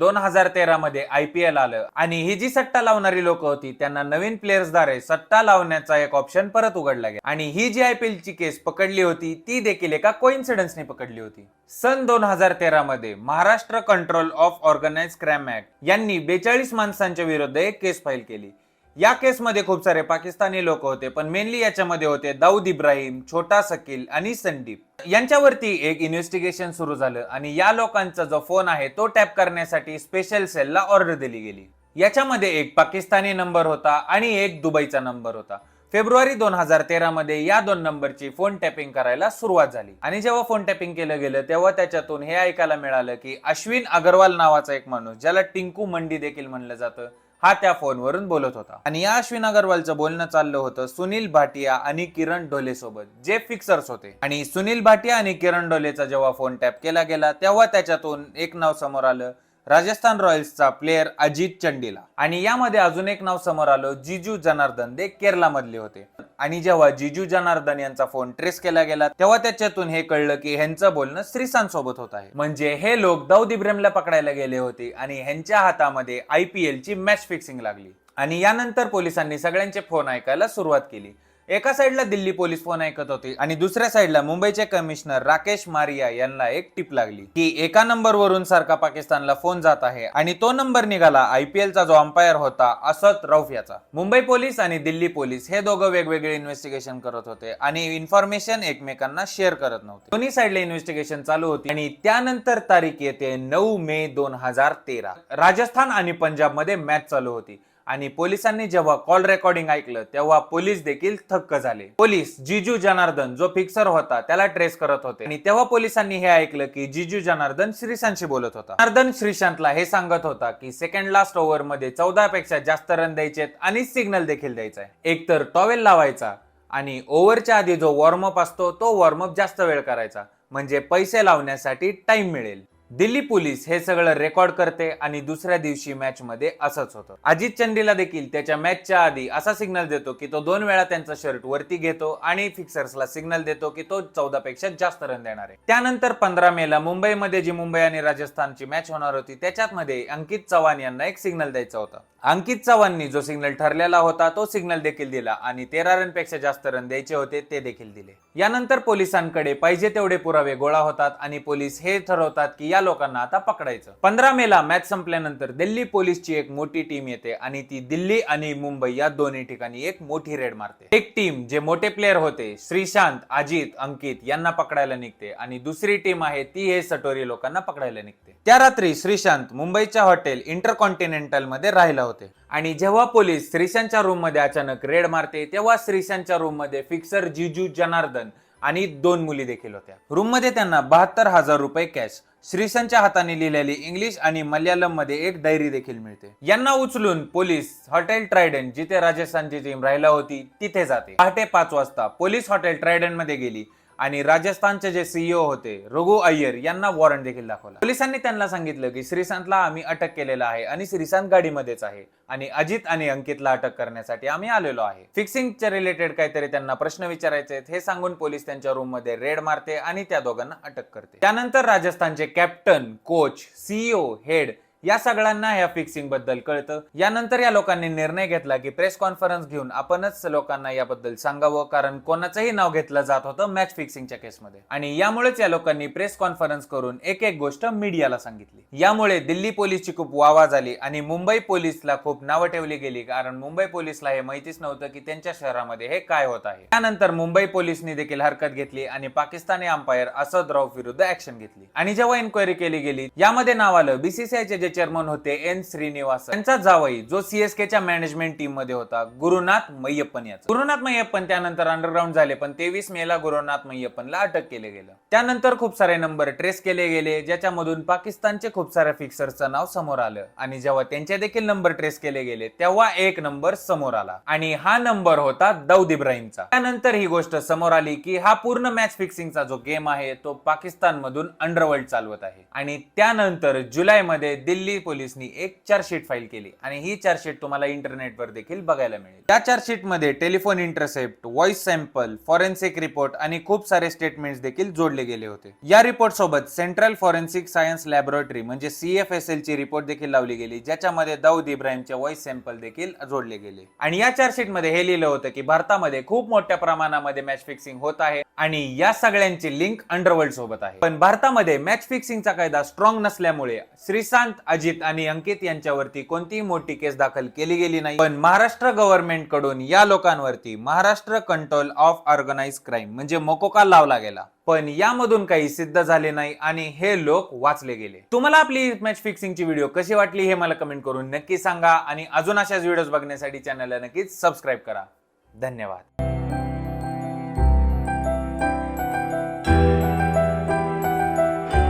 दोन हजार तेरा मध्ये आय पी एल आलं. आणि ही जी सट्टा लावणारी लोक होती त्यांना नवीन प्लेयर्सद्वारे सट्टा लावण्याचा एक ऑप्शन परत उघडला गेला. आणि ही जी आय पी एलची केस पकडली होती ती देखील एका कोइन्सिडन्सने पकडली होती. सन दोन हजार तेरा मध्ये Maharashtra control of organise crime act यांनी बेचाळीस माणसांच्या विरुद्ध एक केस फाईल केली. या केसमध्ये खूप सारे पाकिस्तानी लोक होते पण मेनली याच्यामध्ये होते दाऊद इब्राहिम छोटा सकील आणि संदीप. यांच्यावरती एक इन्व्हेस्टिगेशन सुरू झालं आणि या लोकांचा जो फोन आहे तो टॅप करण्यासाठी स्पेशल सेलला ऑर्डर दिली गेली. याच्यामध्ये एक पाकिस्तानी नंबर होता आणि एक दुबईचा नंबर होता. फेब्रुवारी दोन हजार तेरा मध्ये या दोन नंबरची फोन टॅपिंग करायला सुरुवात झाली. आणि जेव्हा फोन टॅपिंग केलं गेलं तेव्हा त्याच्यातून हे ऐकायला मिळालं की अश्विन अगरवाल नावाचा एक माणूस ज्याला टिंकू मंडी देखील म्हणलं जातं हा त्या फोनवरून बोलत होता. आणि या अश्विन अगरवालचं बोलणं चाललं होतं सुनील भाटिया आणि किरण डोले सोबत जे फिक्सर्स होते. आणि सुनील भाटिया आणि किरण डोलेचा जेव्हा फोन टॅप केला गेला तेव्हा त्याच्यातून एक नाव समोर आलं राजस्थान रॉयल्सचा प्लेअर अजित चंडीला. आणि यामध्ये अजून एक नाव समोर आलं जिजू जनार्दन ते केरला मधले होते. आणि जेव्हा जिजू जनार्दन यांचा फोन ट्रेस केला गेला तेव्हा त्याच्यातून हे कळलं की ह्यांचं बोलणं श्रीसांत सोबत होत आहे. म्हणजे हे लोक दाऊद इब्राहिमला पकडायला गेले होते आणि ह्यांच्या हातामध्ये आय पी एलची मॅच फिक्सिंग लागली. आणि यानंतर पोलिसांनी सगळ्यांचे फोन ऐकायला सुरुवात केली. एका साईडला दिल्ली पोलीस फोन ऐकत होती आणि दुसऱ्या साईडला मुंबईचे कमिशनर राकेश मारिया यांना एक टिप लागली की एका नंबरवरून सारखा पाकिस्तानला फोन जात आहे आणि तो नंबर निघाला आयपीएल चा जो अंपायर होता असत रौफ याचा. मुंबई पोलीस आणि दिल्ली पोलीस हे दोघं वेगवेगळे इन्व्हेस्टिगेशन करत होते आणि इन्फॉर्मेशन एकमेकांना शेअर करत नव्हते. दोन्ही साईडला इन्व्हेस्टिगेशन चालू होती आणि त्यानंतर तारीख येते नऊ मे दोन हजार तेरा. राजस्थान आणि पंजाबमध्ये मॅच चालू होती. आणि पोलिसांनी जेव्हा कॉल रेकॉर्डिंग ऐकलं तेव्हा पोलीस देखील थक्क झाले. पोलीस जिजू जनार्दन जो फिक्सर होता त्याला ट्रेस करत होते. आणि तेव्हा पोलिसांनी हे ऐकलं की जिजू जनार्दन श्रीशांतशी बोलत होता. जनार्दन श्रीशांतला हे सांगत होता की सेकंड लास्ट ओव्हरमध्ये चौदा पेक्षा जास्त रन द्यायचे आणि सिग्नल देखील द्यायचा आहे. एक तर टॉवेल लावायचा आणि ओव्हरच्या आधी जो वॉर्मअप असतो तो वॉर्मअप जास्त वेळ करायचा. म्हणजे पैसे लावण्यासाठी टाइम मिळेल. दिल्ली पोलीस हे सगळं रेकॉर्ड करते आणि दुसऱ्या दिवशी मॅच मध्ये असंच होतं. अजित चंडीला देखील त्याच्या मॅचच्या आधी असा सिग्नल देतो की तो दोन वेळा त्यांचा शर्ट वरती घेतो आणि फिक्सर्सला सिग्नल देतो की तो चौदा पेक्षा जास्त रन देणार आहे. त्यानंतर पंधरा मेला मुंबईमध्ये जी मुंबई आणि राजस्थानची मॅच होणार होती त्याच्यात मध्ये अंकित चव्हाण यांना एक सिग्नल द्यायचा होता. अंकित चव्हाणनी जो सिग्नल ठरलेला होता तो सिग्नल देखील दिला आणि तेरा रनपेक्षा जास्त रन द्यायचे होते ते देखील दिले. यानंतर पोलिसांकडे पाहिजे तेवढे पुरावे गोळा होतात आणि पोलीस हे ठरवतात की या लोकांना आता पकडायचं. पंधरा मेला मॅच संपल्यानंतर दिल्ली पोलीसची एक मोठी टीम येते आणि ती दिल्ली आणि मुंबई या दोन्ही ठिकाणी एक मोठी रेड मारते. एक टीम जे मोठे प्लेअर होते श्रीशांत अजित अंकित यांना पकडायला निघते आणि दुसरी टीम आहे ती हे सटोरी लोकांना पकडायला निघते. त्या रात्री श्रीशांत मुंबईच्या हॉटेल इंटरकॉन्टिनेंटलमध्ये राहिला होते आणि जेव्हा पोलीस श्रीशांतच्या रूममध्ये अचानक रेड मारते तेव्हा श्रीशांतच्या रूममध्ये फिक्सर जिजू जनार्दन आणि दोन मुली देखील होत्या. रूममध्ये त्यांना बहात्तर हजार रुपये कॅश श्रीशांतच्या हाताने लिहिलेली इंग्लिश आणि मल्याळममध्ये एक डायरी देखील मिळते. यांना उचलून पोलीस हॉटेल ट्रायडन जिथे राजस्थानची टीम राहिला होती तिथे जाते. पहाटे पाच वाजता पोलीस हॉटेल ट्रायडनमध्ये गेली. आणि राजस्थानचे जे सीईओ होते रघु अय्यर यांना वॉरंट देखील दाखवला. पोलिसांनी त्यांना सांगितलं की श्रीसंतला आम्ही अटक केलेला आहे आणि श्रीसंत गाडीमध्येच आहे आणि अजित आणि अंकितला अटक करण्यासाठी आम्ही आलेलो आहे. फिक्सिंगच्या रिलेटेड काहीतरी त्यांना प्रश्न विचारायचे आहेत हे सांगून पोलीस त्यांच्या रूममध्ये रेड मारते आणि त्या दोघांना अटक करते. त्यानंतर राजस्थानचे कॅप्टन कोच सीईओ हेड या सगळ्यांना या फिक्सिंगबद्दल कळतं. यानंतर या लोकांनी निर्णय घेतला की प्रेस कॉन्फरन्स घेऊन आपणच लोकांना याबद्दल सांगावं कारण कोणाचंही नाव घेतलं जात होतं मॅच फिक्सिंगच्या केसमध्ये आणि यामुळेच या लोकांनी प्रेस कॉन्फरन्स करून एक एक गोष्ट मीडियाला सांगितली. यामुळे दिल्ली पोलीसची खूप वावा झाली आणि मुंबई पोलीसला खूप नावं ठेवली गेली कारण मुंबई पोलीसला हे माहितीच नव्हतं की त्यांच्या शहरामध्ये हे काय होत आहे. त्यानंतर मुंबई पोलिसनी देखील हरकत घेतली आणि पाकिस्तानी अंपायर असद रौफ विरुद्ध ऍक्शन घेतली. आणि जेव्हा इन्क्वायरी केली गेली यामध्ये नाव आलं. बीसीसीआयचे चे चेअरमन होते एन श्रीनिवास यांचा जावई जो सीएसके च्या मॅनेजमेंट टीममध्ये होता गुरुनाथ मैयप्पन याचा. गुरुनाथ मैयप्पन त्यानंतर अंडरग्राऊंड झाले पण तेवीस मेला गुरुनाथ मैयप्पनला अटक केले गेलं. त्यानंतर खूप सारे नंबर ट्रेस केले गेले ज्याच्यामधून पाकिस्तानचे खूप साऱ्या फिक्सरचं नाव समोर आलं. आणि जेव्हा त्यांचे देखील नंबर ट्रेस केले गेले तेव्हा एक नंबर समोर आला. आणि हा नंबर होता दाऊद इब्राहिमचा. त्यानंतर ही गोष्ट समोर आली की हा पूर्ण मॅच फिक्सिंगचा जो गेम आहे तो पाकिस्तान मधून अंडरवर्ल्ड चालवत आहे. आणि त्यानंतर जुलैमध्ये दिल्ली दिल्ली पोलिसनी एक चार्जशीट फाईल केली आणि ही चार्जशीट तुम्हाला इंटरनेटवर देखील बघायला मिळेल. त्या चार्जशीटमध्ये telephone intercept voice sample forensic report आणि खूप सारे स्टेटमेंट देखील जोडले गेले होते. या रिपोर्ट सोबत सेंट्रल फॉरेन्सिक सायन्स लॅबोरेटरी म्हणजे सीएफएसएल ची रिपोर्ट देखील लावली गेली ज्याच्यामध्ये दाऊद इब्राहिमचे व्हॉइस सॅम्पल देखील जोडले गेले. आणि या चार्जशीटमध्ये हे लिहिलं होतं की भारतामध्ये खूप मोठ्या प्रमाणामध्ये मॅच फिक्सिंग होत आहे. आणि या सगळ्यांची लिंक अंडरवर्ल्ड सोबत आहे. पण भारतामध्ये मॅच फिक्सिंगचा कायदा स्ट्रॉंग नसल्यामुळे श्रीशांत अजित आणि अंकित यांच्यावरती कोणतीही मोठी केस दाखल केली गेली नाही. पण महाराष्ट्र गव्हर्नमेंटकडून या लोकांवरती Maharashtra control of organise crime म्हणजे मोकोका लावला गेला. पण यामधून काही सिद्ध झाले नाही आणि हे लोक वाचले गेले. तुम्हाला आपली मॅच फिक्सिंगची व्हिडिओ कशी वाटली हे मला कमेंट करून नक्की सांगा आणि अजून अशाच व्हिडिओज बघण्यासाठी चॅनलला नक्कीच सबस्क्राईब करा. धन्यवाद.